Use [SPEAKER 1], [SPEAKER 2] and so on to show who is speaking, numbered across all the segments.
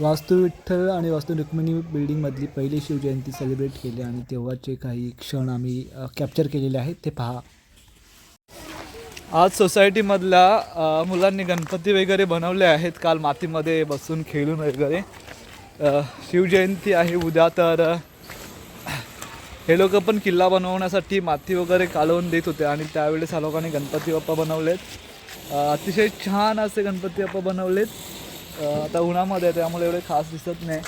[SPEAKER 1] वास्तू विठ्ठल आणि वास्तू रुक्मिणी बिल्डिंगमधली पहिली शिवजयंती सेलिब्रेट केली आणि तेव्हाचे काही क्षण आम्ही कॅप्चर केलेले आहेत ते पहा. आज सोसायटीमधल्या मुलांनी गणपती वगैरे बनवले आहेत. काल मातीमध्ये बसून खेळून वगैरे. शिवजयंती आहे उद्या तर हे लोक पण किल्ला बनवण्यासाठी माती वगैरे कालवून देत होते आणि त्यावेळेस ह्या लोकांनी गणपती बाप्पा बनवलेत. अतिशय छान असे गणपती बाप्पा बनवलेत. आता उन्हामध्ये त्यामुळे एवढे खास दिसत नाही.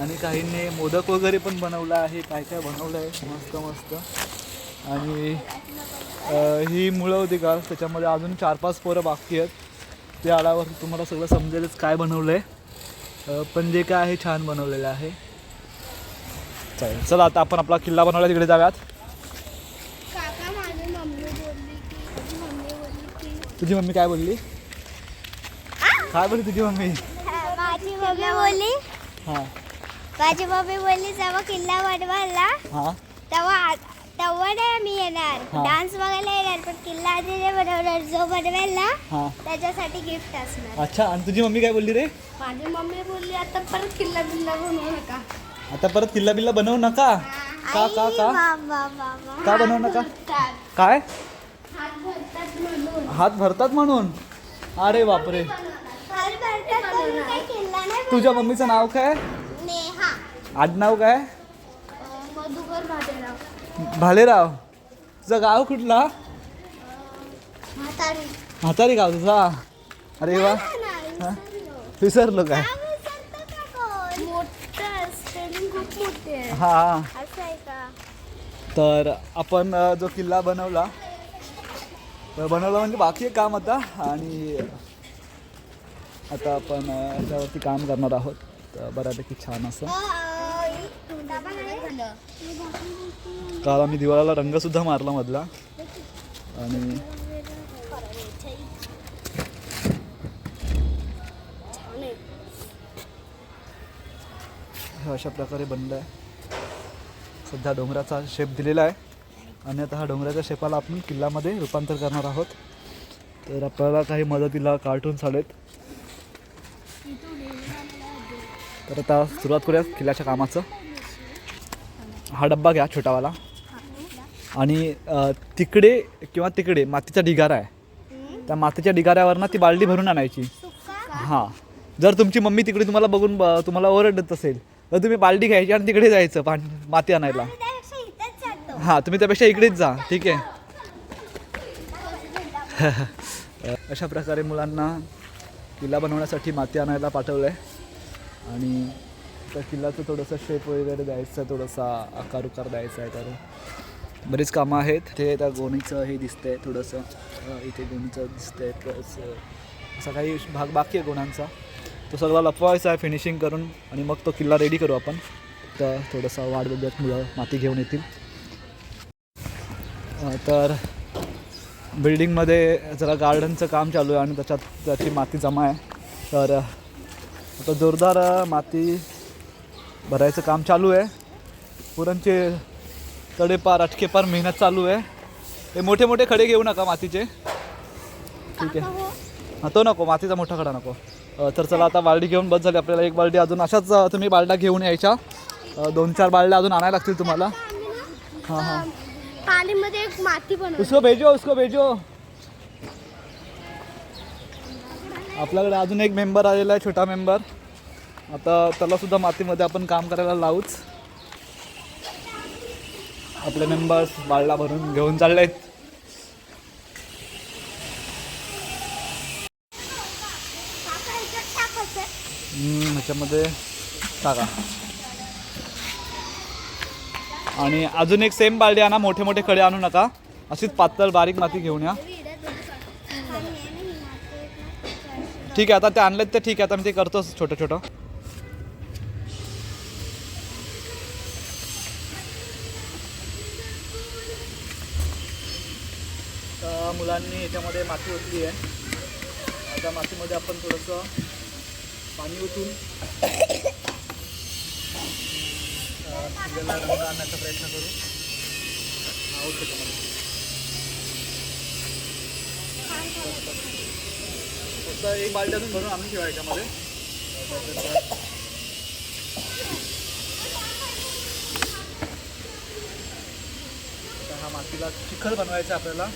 [SPEAKER 1] आणि काहींनी मोदक वगैरे पण बनवला आहे काय काय बनवलं आहे मस्त मस्त. आणि ही मुलं होती का त्याच्यामध्ये अजून चार पाच पोरं बाकी आहेत. ते आल्यावर तुम्हाला सगळं समजेलच काय बनवलं आहे पण जे काय आहे छान बनवलेलं आहे. चालेल चला आता आपण आपला किल्ला बनवला तिकडे
[SPEAKER 2] की
[SPEAKER 1] तुझी मम्मी काय बोलली? काय बोलली तुझी मम्मी?
[SPEAKER 2] माझी मम्मी बोलली
[SPEAKER 1] हां.
[SPEAKER 2] माझी मम्मी बोलली जेव्हा किल्ला बनवायला
[SPEAKER 1] हां.
[SPEAKER 2] तेव्हा तेव्हा नाही मी येणार.
[SPEAKER 1] हा.
[SPEAKER 2] डान्स बघायला येणार पण किल्ला आधी नाही बनवणार जो बनवायला
[SPEAKER 1] हां.
[SPEAKER 2] त्याच्यासाठी गिफ्ट असणार.
[SPEAKER 1] अच्छा आणि तुझी मम्मी काय बोलली रे?
[SPEAKER 2] माझी मम्मी बोलली आता परत किल्ला बिल्ला बनवू नका.
[SPEAKER 1] आता परत किल्ला बिल्ला बनवू नका? का का का? का बनवू नका? काय?
[SPEAKER 2] हात भरतात म्हणून.
[SPEAKER 1] हात भरतात म्हणून? अरे बापरे
[SPEAKER 2] हात भरतात म्हणून काही किल्ला नाही
[SPEAKER 1] तुझ्या मम्मीचं नाव काय?
[SPEAKER 2] नेहा.
[SPEAKER 1] आडनाव काय? भालेराव. तुझं गाव कुठला?
[SPEAKER 2] म्हातारी.
[SPEAKER 1] गाव तुझा? अरे वा. हा? विसरलो. काय? हा.
[SPEAKER 2] असं आहे का?
[SPEAKER 1] तर आपण अ, जो किल्ला बनवला तर बनवला म्हणजे बाकी एक काम आता आणि आता आपण याच्यावरती काम करणार आहोत. तर बऱ्यापैकी छान असं. काल आम्ही दिवाळाला रंगसुद्धा मारला मधला. आणि हे अशा प्रकारे बनलं आहे सध्या डोंगराचा शेप दिलेला आहे. आणि आता हा डोंगराच्या शेपाला आपण किल्ल्यामध्ये रूपांतर करणार आहोत. तर आपल्याला काही मदतीला कार्टून्स आलेत. तर आता सुरुवात करूया किल्ल्याच्या कामाचं. हा डब्बा घ्या छोटावाला. आणि तिकडे किंवा तिकडे मातीचा ढिगारा आहे. त्या मातीच्या ढिगाऱ्यावर ना ती बालडी भरून आणायची. हां. जर तुमची मम्मी तिकडे तुम्हाला बघून तुम्हाला ओरडत असेल तर तुम्ही बालडी घ्यायची आणि तिकडे जायचं पाणी माती आणायला. हां तुम्ही त्यापेक्षा इकडेच जा. ठीक आहे. अशा प्रकारे मुलांना किल्ला बनवण्यासाठी माती आणायला पाठवलं आहे आणि त्या किल्ल्याचं थोडंसं शेप वगैरे द्यायचं थोडासा आकार उकार द्यायचा आहे तर बरीच कामं आहेत. ते त्या गोणीचं हे दिसतंय थोडंसं इथे गोणीचं दिसतंय प्लस असा काही भाग बाकी आहे गोणांचा. तो सगळा लपवायचा आहे फिनिशिंग करून आणि मग तो किल्ला रेडी करू आपण. तर थोडंसा वाढ बघत मुलं माती घेऊन येतील. तर बिल्डिंगमध्ये जरा गार्डनचं काम चालू आहे आणि त्याच्यात त्याची माती जमा आहे. तर आता जोरदार माती भरायचं काम चालू आहे. पुरणचे तडेपार अटकेपार मेहनत चालू आहे. हे मोठे मोठे खडे घेऊ नका मातीचे. ठीक आहे. हां तो नको मातीचा मोठा खडा नको. तर चला आता बालडी घेऊन बस झाली. आपल्याला एक बालडी अजून अशाच तुम्ही बालड्या घेऊन यायच्या. दोन चार बालड्या अजून आणायला लागतील तुम्हाला. हां हां.
[SPEAKER 2] पाणीमध्ये एक माती बनव
[SPEAKER 1] उसको भेजो उसको भेजो. आपल्याकडे अजून एक मेंबर आलेला आहे छोटा मेंबर आता त्याला सुद्धा मातीमध्ये आपण काम करायला लावूच. आपले मेंबर्स बाळला भरून घेऊन चालले आहेत ह्याच्यामध्ये टाका. आणि अजून एक सेम बालडी आणा मोठे मोठे खडे आणू नका. अशीच पातळ बारीक माती घेऊन या. ठीक आहे आता ते आणलेत ते ठीक आहे आता मी ते करतोच छोटं छोटं. तर मुलांनी याच्यामध्ये माती ओतली आहे. आता मातीमध्ये आपण थोडंसं पाणी ओतून रंग आणण्याचा प्रयत्न करू. हा तर एक बाल्टी अजून भरून आणून ठेवा याच्यामध्ये. हा मातीला चिखल बनवायचा आपल्याला.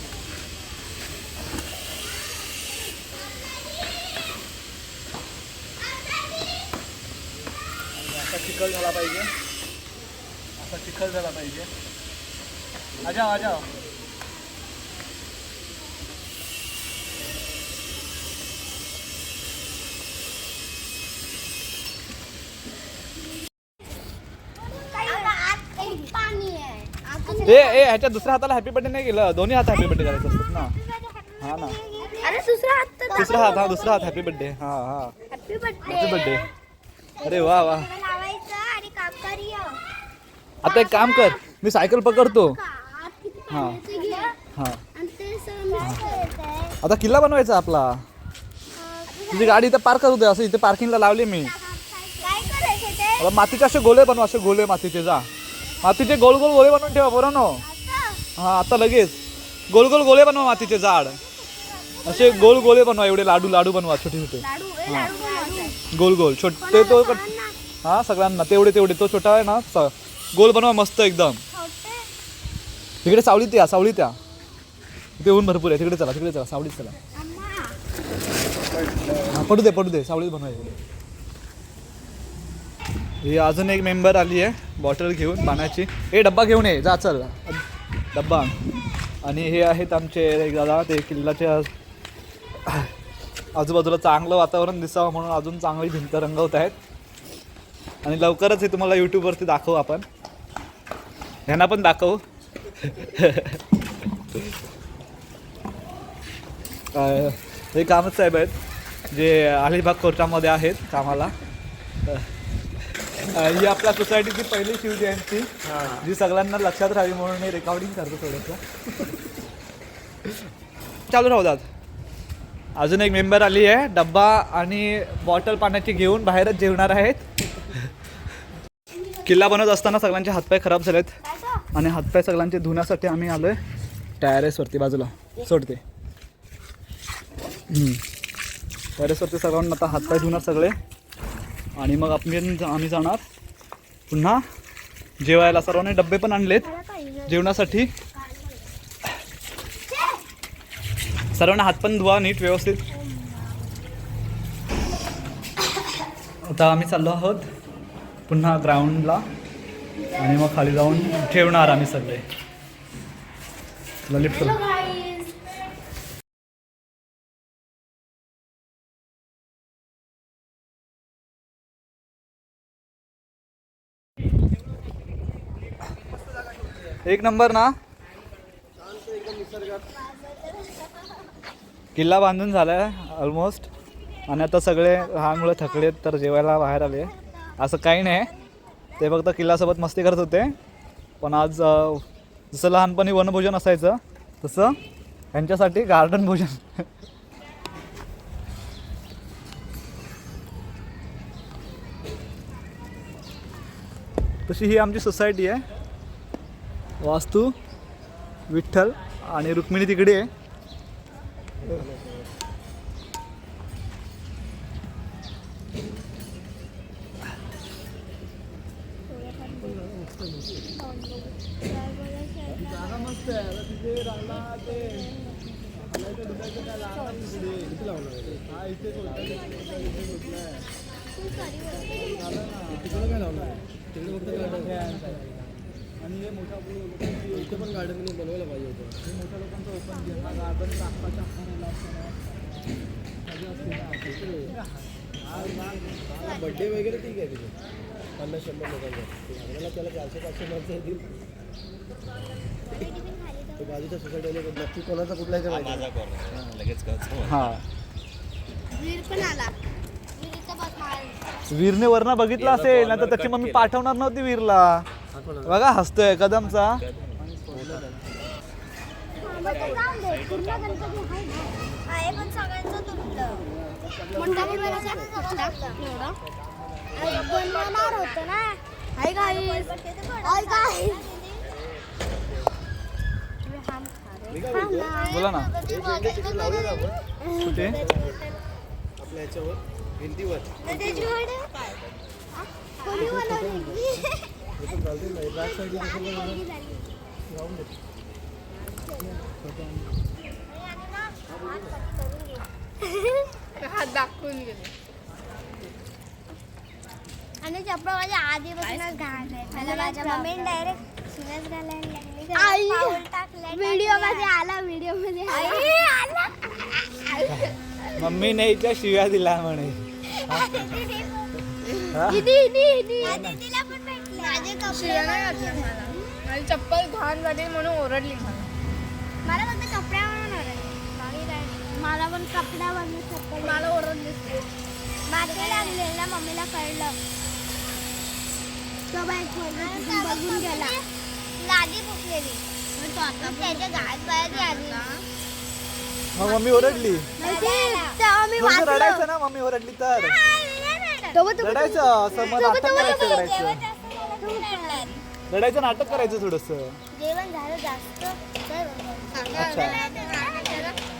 [SPEAKER 1] असा चिखल झाला पाहिजे. असा चिखल झाला पाहिजे. आजा आजा. ए ए ह्याच्या दुसऱ्या हाताला हॅपी बर्थडे नाही केलं. दोन्ही हात हॅपी बर्थडे करायचं असतात ना. हा ना.
[SPEAKER 2] अरे दुसरा हात तर
[SPEAKER 1] दुसरा हात हा दुसरा हात हॅपी बर्थडे हा हा.
[SPEAKER 2] हॅपी बर्थडे
[SPEAKER 1] हॅपी बर्थडे अरे वा वा.
[SPEAKER 2] लावायचं आणि कापकार्य
[SPEAKER 1] आता एक काम कर. मी सायकल पकडतो.
[SPEAKER 2] किती
[SPEAKER 1] हा.
[SPEAKER 2] पाण्याचं घे.
[SPEAKER 1] हा.
[SPEAKER 2] आणि ते सगळं mix करायचंय.
[SPEAKER 1] आता किल्ला बनवायचा आपला. तुझी गाडी इथे पार्क करू दे. असं इथे पार्किंगला लावली मी.
[SPEAKER 2] काय करायचं ते?
[SPEAKER 1] आता मातीचे असे गोले बनवा असे गोले मातीचे जा. मातीचे गोल गोल गोले बनवून ठेवा बरं नो
[SPEAKER 2] आता?
[SPEAKER 1] हा आता लगेच. गोल गोल गोले बनवा मातीचे झाड. असे गोल गोले बनवा एवढे लाडू लाडू बनवा छोटे छोटे.
[SPEAKER 2] बनवायचे.
[SPEAKER 1] गोल गोल छोटे तो हा सगळ्यांना तेवढे तेवढे तो छोटा आहे ना गोल बनवा मस्त एकदम. तिकडे सावलीत या सावलीत या. इथे ऊन भरपूर आहे तिकडे चला तिकडे चला सावलीत चला. हा, पडू दे पडू दे सावलीत बनवायचे ही अजून एक मेंबर आली आहे बॉटल घेऊन पाण्याची. हे डब्बा घेऊन ये जा चल. डब्बा. आणि हे आहेत आमचे एक दादा ते किल्ल्याच्या आजूबाजूला चांगलं वातावरण दिसावं म्हणून अजून चांगली भिंत रंगवत आहेत. आणि लवकरच हे तुम्हाला यूट्यूबवरती दाखवू आपण. ह्यांना पण दाखवू. हे कामच साहेब आहेत जे अलिबाग कोर्टामध्ये आहेत कामाला. ही आपल्या सोसायटीची पहिली शिवजयंती जी सगळ्यांना लक्षात राहावी म्हणून मी रेकॉर्डिंग करतो थोडंसं. चालू राहू दात. अजून एक मेंबर आली आहे डब्बा आणि बॉटल पाण्याची घेऊन बाहेरच जेवणार आहेत. किल्ला बनवत असताना सगळ्यांचे हातपाय खराब झालेत? आणि हातपाय सगळ्यांचे धुण्यासाठी आम्ही आलोय. टॅरेसवरती बाजूला. सोडते. टॅरेसवरती सगळ्यांना आता हातपाय धुणार सगळे. आणि मग आपण आम्ही जाणार. पुन्हा जेवायला सर्वांनी डब्बे पण आणलेत. जेवणासाठी. सर्वांना हात पण धुवा नीट व्यवस्थित. आता आम्ही चाललो आहोत पुन्हा ग्राउंडला आणि मग खाली जाऊन ठेवणार आम्ही सगळे. चला लिफ्ट एक नंबर ना? किल्ला बांधून झाला आहे ऑलमोस्ट आणि आता सगळे लहान मुलं थकलेत तर जेवायला बाहेर आले. असं काही नाही. ते फक्त किल्ल्यासोबत मस्ती करत होते. पण आज जसं लहानपणी वनभोजन असायचं तसं यांच्यासाठी गार्डन भोजन. तशी ही आमची सोसायटी आहे. वास्तू विठ्ठल आणि रुक्मिणी तिकडे आहे आणि हे मोठा इथे पण गार्डन बनवायला पाहिजे होतं हे मोठ्या लोकांचं ओपन घेणं गार्डन आसपासच्या
[SPEAKER 3] बड्डे वगैरे ठीक आहे तिथे. पन्नास शंभर लोकांचा. लग्नाला त्याला चारशे पाचशे माणसं येतील ते बाजूच्या सोसायटीला नक्की कोणाचा कुठला आहे ते माहिती
[SPEAKER 1] हां
[SPEAKER 2] वीर पण आला. वीरचा बस मार
[SPEAKER 1] वीरने वरनं बघितलं असेल ना तर त्याची मम्मी पाठवणार नव्हती वीरला. बघा हसतोय कदमचा
[SPEAKER 2] पूर्ण गणपती आहे पण सगळ्यांचं तुटलं मोठा एवढा बनवणार होतं ना हाय हाय
[SPEAKER 1] बोला ना. कुठे?
[SPEAKER 3] आपल्या ह्याच्यावर भिंतीवर
[SPEAKER 2] कोणी बनवली
[SPEAKER 3] हे पण चालते ना बॅक साईडला कसं बनवणार?
[SPEAKER 4] हात दाखवून गेले
[SPEAKER 2] आणि चप्पल माझ्या आधीपासूनच घाण आहे मला माझ्या मम्मीने डायरेक्ट शिवच घालायला लागली
[SPEAKER 5] आई,
[SPEAKER 2] पाऊल टाकलं
[SPEAKER 5] व्हिडिओमध्ये आला व्हिडिओमध्ये
[SPEAKER 2] आई, आला.
[SPEAKER 1] मम्मीने शिव्या दिला म्हणे हा?
[SPEAKER 2] दीदीला पण भेटले माझे कपडे
[SPEAKER 4] शिव्या नाही घातल्या मला माझी चप्पल घाण झाली म्हणून ओरडली मला
[SPEAKER 2] मला
[SPEAKER 5] पण कपड्यावर चप्पल
[SPEAKER 4] मला ओरडली
[SPEAKER 2] माती लागलेलं ना मम्मीला कळलं.
[SPEAKER 5] तो बाईक बघून गेला.
[SPEAKER 2] लादी फुटलेली. मग त्याच्या आली
[SPEAKER 1] मग मम्मी ओरडली. रडायचं ना मम्मी ओरडली तर. रडायचं असं मग नाटक करायचं रडायचं. रडायचं नाटक करायचं थोडस.
[SPEAKER 2] जेवण झालं जास्त.
[SPEAKER 1] अच्छा
[SPEAKER 2] हे आज बनवायचं मी बनवलं.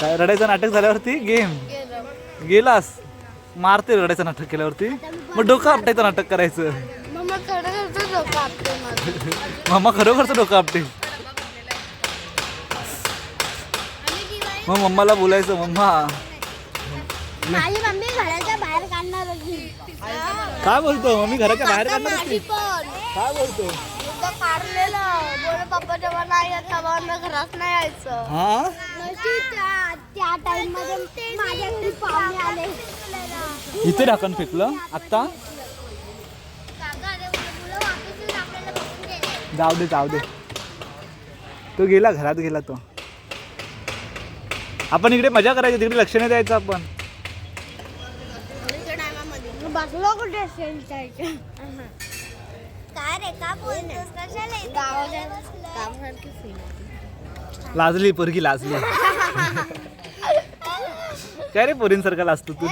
[SPEAKER 1] काय रडायचं नाटक झाल्यावरती गेम. गेलास. मारते रडायचं नाटक केल्यावरती. मग डोकं आपटायचं नाटक करायचं.
[SPEAKER 5] मम्मा
[SPEAKER 1] खरोखरच डोकं आपटे. मग मम्माला बोलायचं मम्मा. काय बोलतो? मम्मी घराच्या बाहेर काढणार काय बोलतो?
[SPEAKER 5] पप्पा जेव्हा नाही येत तेव्हा मी घरात नाही यायचं.
[SPEAKER 1] हा?
[SPEAKER 5] नशी त्या त्या टाइममध्ये माझ्या घरी पाहुणे आले.
[SPEAKER 1] इथे ढाकण फेकलं. आत्ता. जाऊ दे जाऊ दे. तो गेला घरात गेला तो. आपण इकडे मजा करायची तिकडे लक्ष नाही द्यायचं आपण.
[SPEAKER 5] बसलो कुठे सेंटरच्या
[SPEAKER 2] काय रे का बोलतोस? कशाला इथे
[SPEAKER 5] गावाच्या
[SPEAKER 2] बसलं?
[SPEAKER 5] गावासारखी फील
[SPEAKER 1] लाजली पोरगी लाजली काय रे पोरींसारखा लाजतो तू?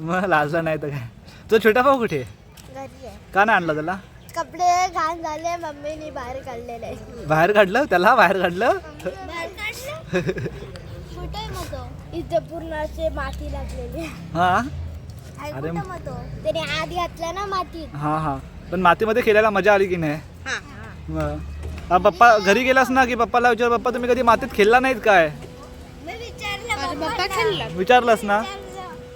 [SPEAKER 1] मग लाजला नाही तर काय? तो छोटा भाऊ कुठे? आहे?
[SPEAKER 5] घरी आहे.
[SPEAKER 1] का नाही आणला त्याला?
[SPEAKER 5] कपडे घाण झाले मम्मीने बाहेर काढलेले.
[SPEAKER 1] बाहेर काढलं? त्याला बाहेर काढलं?
[SPEAKER 2] बाहेर काढलं? कुठे आहे मग तो?
[SPEAKER 5] इथे पूर्ण असे माती लागलेली
[SPEAKER 1] हा? अरे
[SPEAKER 2] कुठं मग तो?
[SPEAKER 5] त्याने आधी घातलं ना मातीत.
[SPEAKER 1] हा हा. पण मातीमध्ये खेळायला मजा आली की नाही? मग. हा, पप्पा घरी गेलास ना की पप्पाला विचार पप्पा तुम्ही कधी मातीत खेळला नाहीत काय?
[SPEAKER 2] मी विचारलं पप्पांना.
[SPEAKER 1] विचारलंस ना.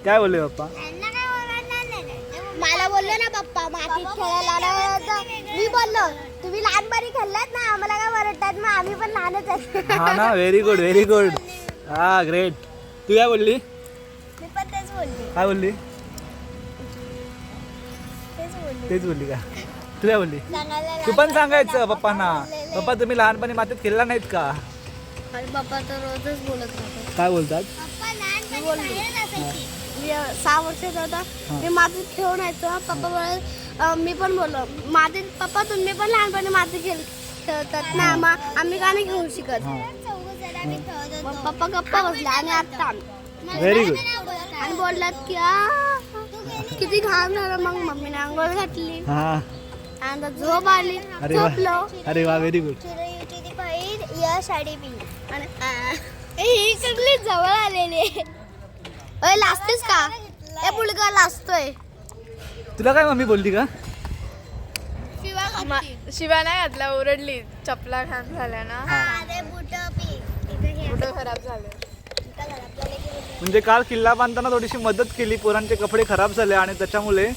[SPEAKER 1] काय बोलले पप्पा?
[SPEAKER 2] यांना काय ओरडणार नाही ना.
[SPEAKER 5] मला बोलले ना पप्पा मातीत खेळायला मी बोललो तुम्ही लहानपणी खेळलात ना आम्हाला काय वरडतात? मग आम्ही पण लहानच आहे.
[SPEAKER 1] हा ना व्हेरी गुड व्हेरी गुड हा ग्रेट तू काय बोलली?
[SPEAKER 2] मी पण तेच बोलली.
[SPEAKER 1] काय बोलली?
[SPEAKER 2] तेच बोलली
[SPEAKER 1] का? तू काय बोलली? तू पण सांगायचं पप्पांना. पप्पा तुम्ही लहानपणी मातीत खेळला नाहीत का?
[SPEAKER 5] आणि पप्पा तर रोजच बोलत राहतात.
[SPEAKER 1] काय बोलतात.
[SPEAKER 5] मी सहा वर्षाचा होता. मी मातीत खेळून यायचो. पप्पा बोलत अं, मी पण बोललो. मातीत पप्पा तुम्ही पण लहानपणी मातीत खेळ खेळतात ना मग आम्ही का नाही खेळू शिकत.
[SPEAKER 1] हा.
[SPEAKER 5] मग. पप्पा गप्पा बसला. आणि आता
[SPEAKER 1] व्हेरी गुड
[SPEAKER 5] आणि बोललात की "आ, किती घाण झालं मग? मम्मीने आंघोळ घातली.
[SPEAKER 1] हा.
[SPEAKER 5] आणि आता झोप आली.
[SPEAKER 1] अरे वा.
[SPEAKER 5] झोपलो.
[SPEAKER 1] अरे वा व्हेरी गुड
[SPEAKER 2] चिरयुची ती बहीण यश आणि
[SPEAKER 5] आ, ए, ही सगळी जवळ आलेली लाजतेस का? ए मुलगा लाजतोय.
[SPEAKER 1] तुला काय मम्मी बोलली का?
[SPEAKER 4] शिव्या नाही घातल्या ओरडली. चपला घाण झाल्या ना.
[SPEAKER 2] अरे बुट
[SPEAKER 4] खराब झाले
[SPEAKER 2] इथं घाल. आपल्याला घेऊन
[SPEAKER 1] म्हणजे काल किल्ला बांधताना थोडीशी मदत केली. पोरांचे कपडे खराब झाले आणि त्याच्यामुळे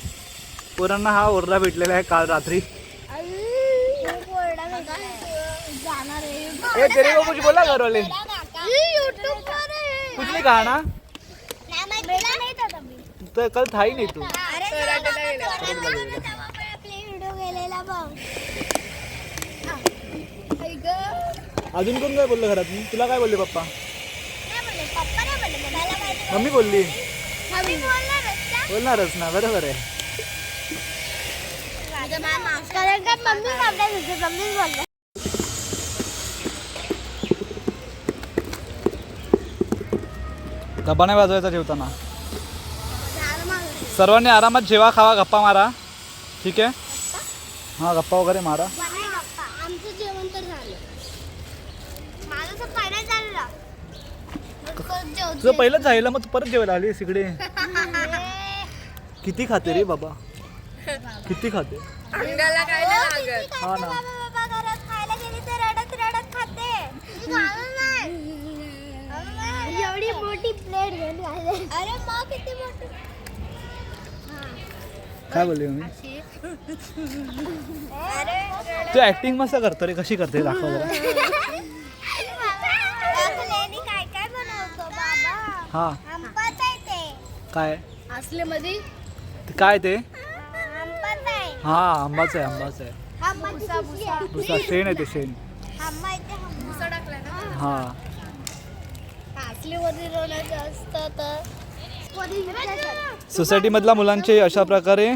[SPEAKER 1] पोरांना हा ओरडा भेटलेला आहे काल रात्री. ए तेरे को कुछ बोला घर वाले कुछ नहीं कहा ना? तर कल था ही तू. अजून कोण काय बोललं घरात? तुला काय बोलले पप्पा? मम्मी बोलली.
[SPEAKER 2] बोलणारच ना.
[SPEAKER 1] बरोबर आहे.
[SPEAKER 5] कारण का मम्मी आपल्या घरचे मम्मीच बोलले
[SPEAKER 1] गप्पा नाही वाजवायचा जेवताना? सर्वांनी आरामात जेवा खावा गप्पा मारा. ठीक आहे? हां गप्पा वगैरे मारा
[SPEAKER 5] आमचं जेवण तर झालं
[SPEAKER 2] माझं तर पहिलं चाललं
[SPEAKER 1] तुझं पहिलंच झालं मग तू परत जेवायला आलीस इकडे. किती खाते रे बाबा? किती खाते?
[SPEAKER 4] अंगाला काय नाही लागत.
[SPEAKER 1] हा ना.
[SPEAKER 2] बाबा बाबा घरात खायला गेली तर एवढी मोठी प्लेट घेऊन आले. अरे मग किती मोठी.
[SPEAKER 1] काय बोलली मी
[SPEAKER 2] अरे
[SPEAKER 1] तू ऍक्टिंग मस्त करतो रे कशी करते दाखव जरा
[SPEAKER 2] काय काय बनवतो बाबा
[SPEAKER 1] हा.
[SPEAKER 2] आंबाच आहे ते
[SPEAKER 1] काय?
[SPEAKER 5] असले मध्ये
[SPEAKER 1] ते काय ते?
[SPEAKER 2] आंबाच आहे
[SPEAKER 1] हा आंबाच आहे आंबाच आहे.
[SPEAKER 2] आंबाची पिशवी आहे.
[SPEAKER 1] दुसरा शेण आहे ते शेण.
[SPEAKER 2] आंबा आंबा.
[SPEAKER 1] हा.
[SPEAKER 5] असले मध्ये रोलायचं असतं तर
[SPEAKER 2] विचारतात.
[SPEAKER 1] सोसायटीमधल्या मुलांचे अशा प्रकारे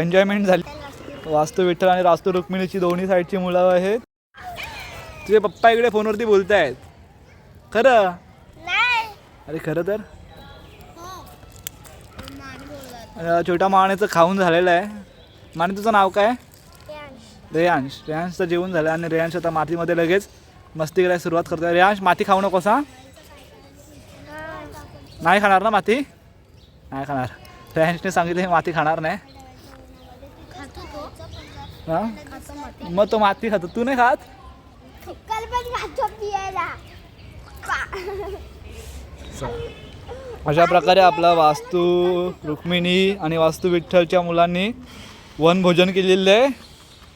[SPEAKER 1] एन्जॉयमेंट झाली. वास्तू विठ्ठल आणि वास्तू रुक्मिणीची दोन्ही साईडची मुलं आहेत. तुझे पप्पा इकडे फोनवरती बोलतायत. खरं? अरे खरं तर? अं, छोट्या माण्याचं खाऊन झालेलं आहे. माने तुझं नाव काय? रेयांश. रेयांशचं जेवण झालं आणि रेयांश आता मातीमध्ये लगेच मस्ती करायला सुरुवात करतोय. रेयांश माती खाऊ नकोस हा? नाही खाणार ना माती? नाही खाणार. रेयांशने सांगितलं माती खाणार नाही. हा? मग तो माती खातो. तू नाही खात?
[SPEAKER 2] करायचा
[SPEAKER 1] अशा प्रकारे आपला वास्तू रुक्मिणी आणि वास्तू विठ्ठलच्या मुलांनी वनभोजन केलेलं आहे.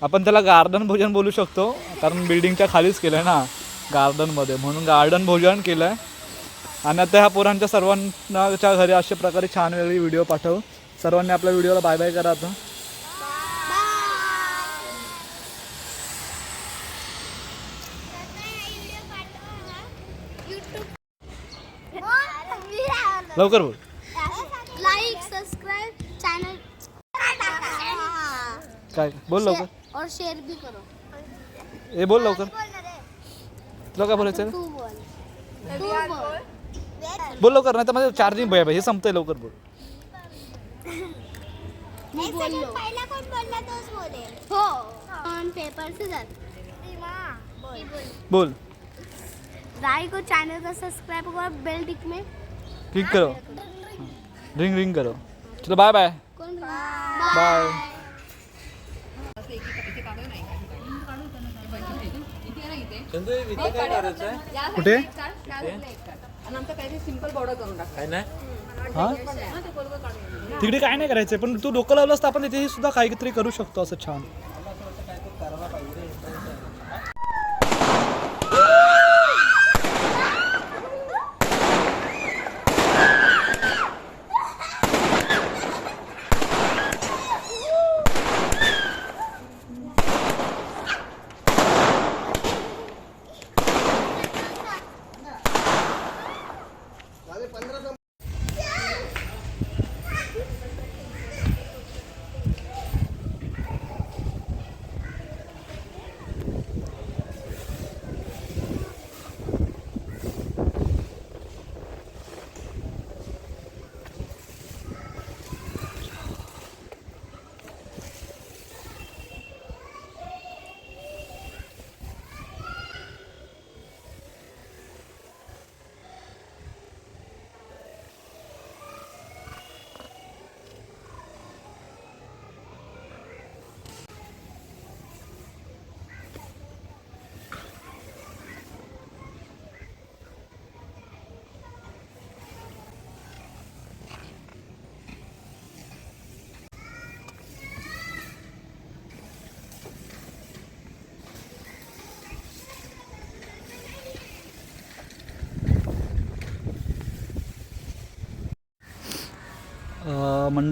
[SPEAKER 1] आपण त्याला गार्डन भोजन बोलू शकतो कारण बिल्डिंगच्या खालीच केलं आहे ना गार्डनमध्ये म्हणून गार्डन भोजन केलं आहे आणि आता ह्या पोरांच्या सर्वांच्या घरी अशा प्रकारे छान वेगळी व्हिडिओ पाठव. सर्वांनी आपल्या व्हिडिओला बाय बाय करा आता. लवकर बोल.
[SPEAKER 2] लाइक सब्सक्राइब चैनल
[SPEAKER 1] काय? बोल लवकर.
[SPEAKER 2] और शेयर भी करो.
[SPEAKER 1] ए बोल लवकर. तुला काय बोलायचं
[SPEAKER 2] तू बोल. तू बोल.
[SPEAKER 1] बोल लवकर नाही तर माझं चार्जिंग भय हे संपतंय लवकर बोल.
[SPEAKER 2] मी बोललो. पहिला कोण बोलला तोच बोलेल हो. ऑन पेपर से जात
[SPEAKER 1] बोल.
[SPEAKER 2] राई को चैनल को सब्सक्राइब करो बेल टिक में.
[SPEAKER 1] क्लिक करो. रिंग रिंग करो. चलो बाय बाय बाय कुठे? हा? तिकडे काय नाही करायचं पण तू डोकं लावलंस तर आपण तिथे सुद्धा काहीतरी करू शकतो असं छान.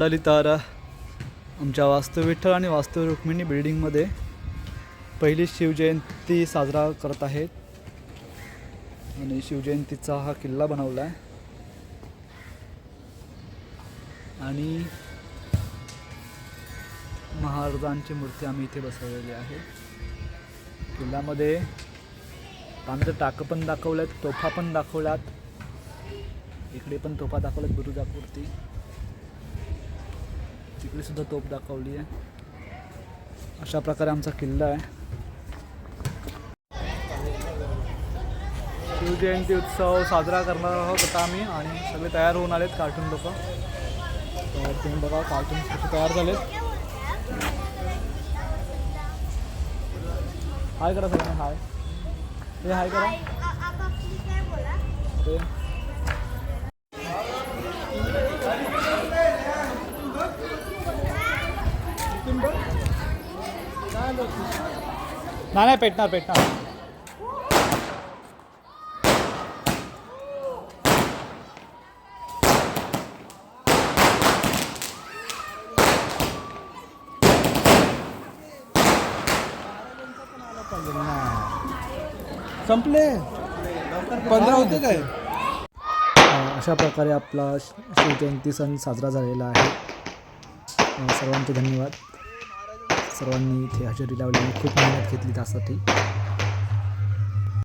[SPEAKER 1] अ, तारा आमच्या वास्तू विठ्ठल आणि वास्तू रुक्मिणी बिल्डिंगमध्ये पहिली शिवजयंती साजरा करत आहेत. आणि शिवजयंतीचा हा किल्ला बनवला आहे आणि महाराजांची मूर्ती आम्ही इथे बसवलेली आहे. किल्ल्यामध्ये आमचं टाकं पण दाखवल्यात तोफा पण दाखवल्यात. इकडे पण तोफा दाखवल्यात गुरुजापूरती तिकडे सुद्धा तोफ दाखवली आहे. अशा प्रकारे आमचा किल्ला आहे. शिवजयंती उत्सव साजरा करणार आहोत आता आम्ही आणि सगळे तयार होऊन आलेत कार्टून लोक. तर तुम्ही बघा कार्टून कसे तयार झालेत. हाय करा सगळ्यांना हाय हे हाय करा
[SPEAKER 2] आपापली काय बोला
[SPEAKER 1] ते. नाही नाही पेटणार पेटणार.
[SPEAKER 3] संपले. पंधरा होते काय?
[SPEAKER 1] अशा प्रकारे आपला शिवजयंती सण साजरा झालेला आहे. सर्वांचे धन्यवाद. सर्वांनी इथे हजेरी लावली खूप मेहनत घेतली त्यासाठी.